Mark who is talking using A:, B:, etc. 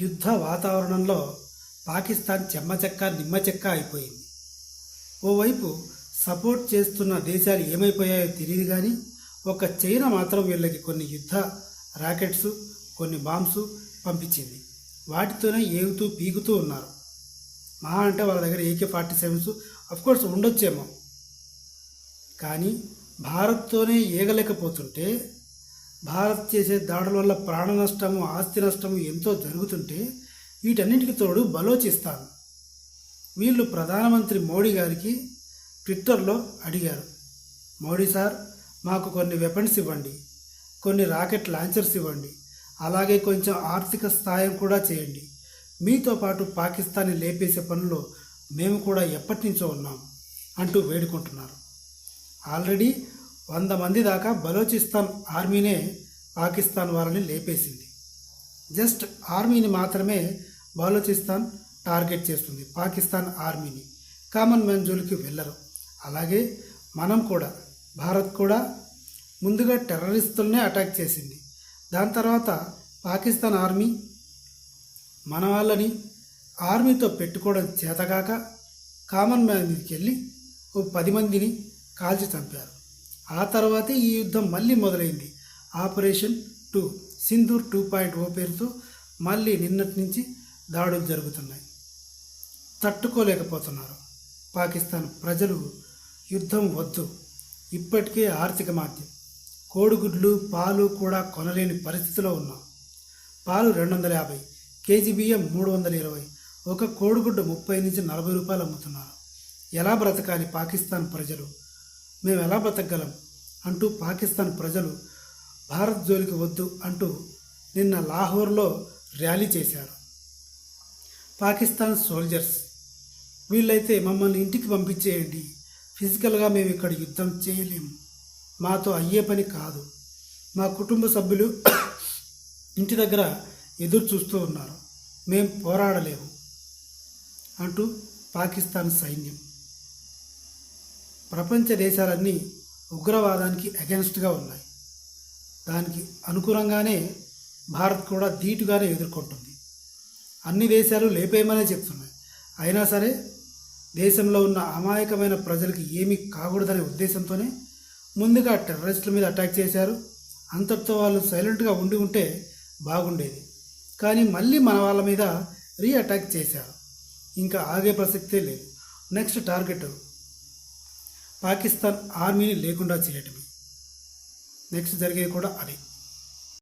A: యుద్ధ వాతావరణంలో పాకిస్తాన్ చెమ్మచెక్క నిమ్మచెక్క అయిపోయింది. ఓవైపు సపోర్ట్ చేస్తున్న దేశాలు ఏమైపోయాయో తెలియదు కానీ ఒక చైనా మాత్రం వీళ్ళకి కొన్ని యుద్ధ రాకెట్స్ కొన్ని బాంబ్స్ పంపించింది. వాటితోనే ఏగుతూ పీగుతూ ఉన్నారు. మహా అంటే వాళ్ళ దగ్గర ఏకే ఫార్టీ సెవెన్స్ కోర్స్ ఉండొచ్చేమో. కానీ భారత్తోనే ఏగలేకపోతుంటే భారత్ చేసే దాడుల వల్ల ప్రాణ నష్టము ఆస్తి నష్టము ఎంతో జరుగుతుంటే వీటన్నిటికి తోడు బలోచిస్తాను. వీళ్ళు ప్రధానమంత్రి మోడీ గారికి ట్విట్టర్లో అడిగారు. మోడీ సార్ మాకు కొన్ని వెపన్స్ ఇవ్వండి. కొన్ని రాకెట్ లాంచర్స్ ఇవ్వండి. అలాగే కొంచెం ఆర్థిక సాయం కూడా చేయండి. మీతో పాటు పాకిస్తాన్ని లేపేసే పనిలో మేము కూడా ఎప్పటి నుంచో ఉన్నాం అంటూ వేడుకుంటున్నారు. ఆల్రెడీ వంద మంది దాకా బలోచిస్తాన్ ఆర్మీనే పాకిస్తాన్ వాళ్ళని లేపేసింది. జస్ట్ ఆర్మీని మాత్రమే బలోచిస్తాన్ టార్గెట్ చేస్తుంది పాకిస్తాన్ ఆర్మీని. కామన్ మ్యాన్ జోలికి వెళ్ళరు. అలాగే మనం కూడా భారత్ కూడా ముందుగా టెర్రరిస్టులనే అటాక్ చేసింది. దాని తర్వాత పాకిస్తాన్ ఆర్మీ మన వాళ్ళని ఆర్మీతో పెట్టుకోవడం చేతగాక కామన్ మ్యాన్ మీదకి వెళ్ళి ఓ పది మందిని కాల్చి చంపారు. ఆ తర్వాతే ఈ యుద్ధం మళ్ళీ మొదలైంది. Operation two Sindoor two point O పేరుతో మళ్ళీ నిన్నటి నుంచి దాడులు జరుగుతున్నాయి. తట్టుకోలేకపోతున్నారు. పాకిస్తాన్ ప్రజలు యుద్ధం వద్దు. ఇప్పటికే ఆర్థిక మాధ్యం కోడిగుడ్లు పాలు కూడా కొనలేని పరిస్థితిలో ఉన్నాం. పాలు రెండు వందల యాభై కేజీ బియ్యం మూడు వందల ఇరవై ఒక కోడిగుడ్డు ముప్పై నుంచి నలభై రూపాయలు అమ్ముతున్నారు. ఎలా బ్రతకాలి పాకిస్తాన్ ప్రజలు? మేము ఎలా బ్రతకగలం? అంటూ పాకిస్తాన్ ప్రజలు భారత్ జోలికి వద్దు అంటూ నిన్న లాహోర్లో ర్యాలీ చేశారు. పాకిస్తాన్ సోల్జర్స్ వీళ్ళైతే మమ్మల్ని ఇంటికి పంపించేయండి. ఫిజికల్గా మేము ఇక్కడ యుద్ధం చేయలేము మాతో అయ్యే పని కాదు. మా కుటుంబ సభ్యులు ఇంటి దగ్గర ఎదురు చూస్తూ ఉన్నారు. మేం పోరాడలేము అంటూ పాకిస్తాన్ సైన్యం. ప్రపంచ దేశాలన్నీ ఉగ్రవాదానికి అగెన్స్ట్గా ఉన్నాయి. దానికి అనుకూలంగానే భారత్ కూడా ధీటుగానే ఎదుర్కొంటుంది. అన్ని దేశాలు లేపేయమనే చెప్తున్నాయి. అయినా సరే దేశంలో ఉన్న అమాయకమైన ప్రజలకి ఏమీ కాకూడదనే ఉద్దేశంతోనే ముందుగా టెర్రరిస్టుల మీద అటాక్ చేశారు. అంతటితో వాళ్ళు సైలెంట్గా ఉండి ఉంటే బాగుండేది. కానీ మళ్ళీ మన వాళ్ళ మీద రీ అటాక్ చేశారు. ఇంకా ఆగే ప్రసక్తే లేదు. నెక్స్ట్ టార్గెట్ పాకిస్తాన్ ఆర్మీని లేకుండా చేయటమే నెక్స్ట్ జరిగేది కూడా అదే.